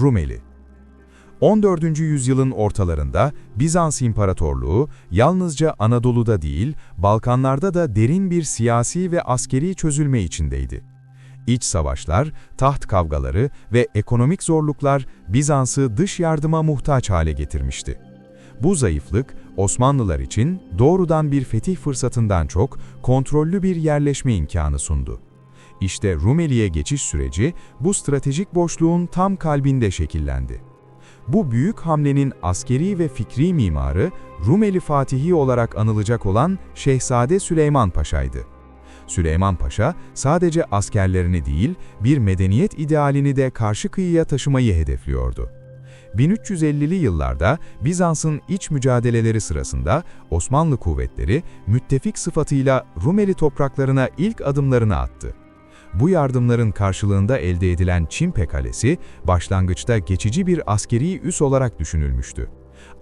Rumeli 14. yüzyılın ortalarında Bizans İmparatorluğu yalnızca Anadolu'da değil, Balkanlarda da derin bir siyasi ve askeri çözülme içindeydi. İç savaşlar, taht kavgaları ve ekonomik zorluklar Bizans'ı dış yardıma muhtaç hale getirmişti. Bu zayıflık, Osmanlılar için doğrudan bir fetih fırsatından çok kontrollü bir yerleşme imkanı sundu. İşte Rumeli'ye geçiş süreci bu stratejik boşluğun tam kalbinde şekillendi. Bu büyük hamlenin askeri ve fikri mimarı Rumeli Fatihi olarak anılacak olan Şehzade Süleyman Paşa'ydı. Süleyman Paşa sadece askerlerini değil, bir medeniyet idealini de karşı kıyıya taşımayı hedefliyordu. 1350'li yıllarda Bizans'ın iç mücadeleleri sırasında Osmanlı kuvvetleri müttefik sıfatıyla Rumeli topraklarına ilk adımlarını attı. Bu yardımların karşılığında elde edilen Çimpe Kalesi, başlangıçta geçici bir askeri üs olarak düşünülmüştü.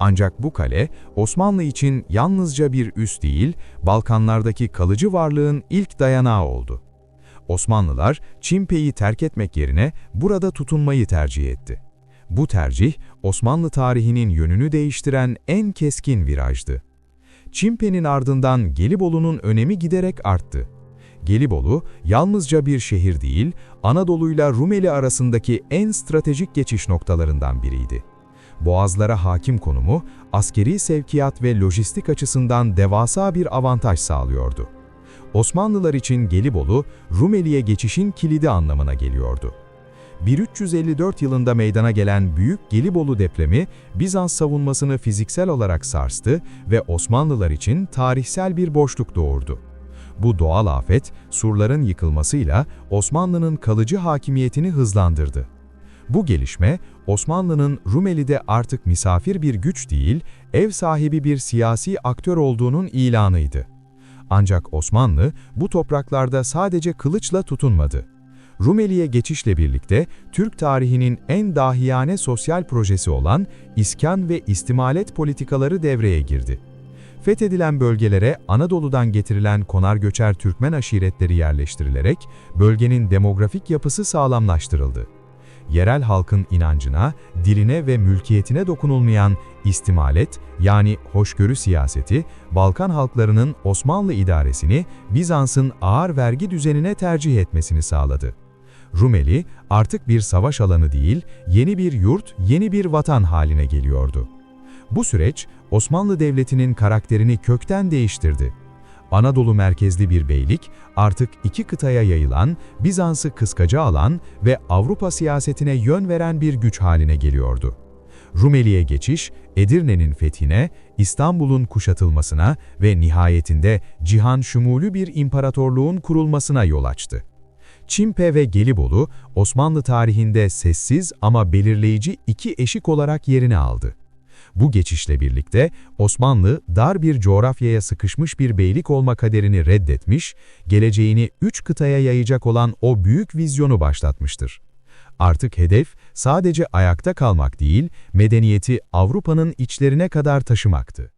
Ancak bu kale, Osmanlı için yalnızca bir üs değil, Balkanlardaki kalıcı varlığın ilk dayanağı oldu. Osmanlılar, Çimpe'yi terk etmek yerine burada tutunmayı tercih etti. Bu tercih, Osmanlı tarihinin yönünü değiştiren en keskin virajdı. Çimpe'nin ardından Gelibolu'nun önemi giderek arttı. Gelibolu, yalnızca bir şehir değil, Anadolu'yla Rumeli arasındaki en stratejik geçiş noktalarından biriydi. Boğazlara hakim konumu, askeri sevkiyat ve lojistik açısından devasa bir avantaj sağlıyordu. Osmanlılar için Gelibolu, Rumeli'ye geçişin kilidi anlamına geliyordu. 1354 yılında meydana gelen Büyük Gelibolu depremi, Bizans savunmasını fiziksel olarak sarstı ve Osmanlılar için tarihsel bir boşluk doğurdu. Bu doğal afet, surların yıkılmasıyla Osmanlı'nın kalıcı hakimiyetini hızlandırdı. Bu gelişme, Osmanlı'nın Rumeli'de artık misafir bir güç değil, ev sahibi bir siyasi aktör olduğunun ilanıydı. Ancak Osmanlı, bu topraklarda sadece kılıçla tutunmadı. Rumeli'ye geçişle birlikte Türk tarihinin en dahiyane sosyal projesi olan iskan ve istimalet politikaları devreye girdi. Fethedilen bölgelere Anadolu'dan getirilen konar göçer Türkmen aşiretleri yerleştirilerek bölgenin demografik yapısı sağlamlaştırıldı. Yerel halkın inancına, diline ve mülkiyetine dokunulmayan istimalet yani hoşgörü siyaseti, Balkan halklarının Osmanlı idaresini Bizans'ın ağır vergi düzenine tercih etmesini sağladı. Rumeli artık bir savaş alanı değil, yeni bir yurt, yeni bir vatan haline geliyordu. Bu süreç Osmanlı Devleti'nin karakterini kökten değiştirdi. Anadolu merkezli bir beylik artık iki kıtaya yayılan, Bizans'ı kıskaca alan ve Avrupa siyasetine yön veren bir güç haline geliyordu. Rumeli'ye geçiş, Edirne'nin fethine, İstanbul'un kuşatılmasına ve nihayetinde cihan şumulü bir imparatorluğun kurulmasına yol açtı. Çimpe ve Gelibolu, Osmanlı tarihinde sessiz ama belirleyici iki eşik olarak yerini aldı. Bu geçişle birlikte Osmanlı dar bir coğrafyaya sıkışmış bir beylik olma kaderini reddetmiş, geleceğini üç kıtaya yayacak olan o büyük vizyonu başlatmıştır. Artık hedef sadece ayakta kalmak değil, medeniyeti Avrupa'nın içlerine kadar taşımaktı.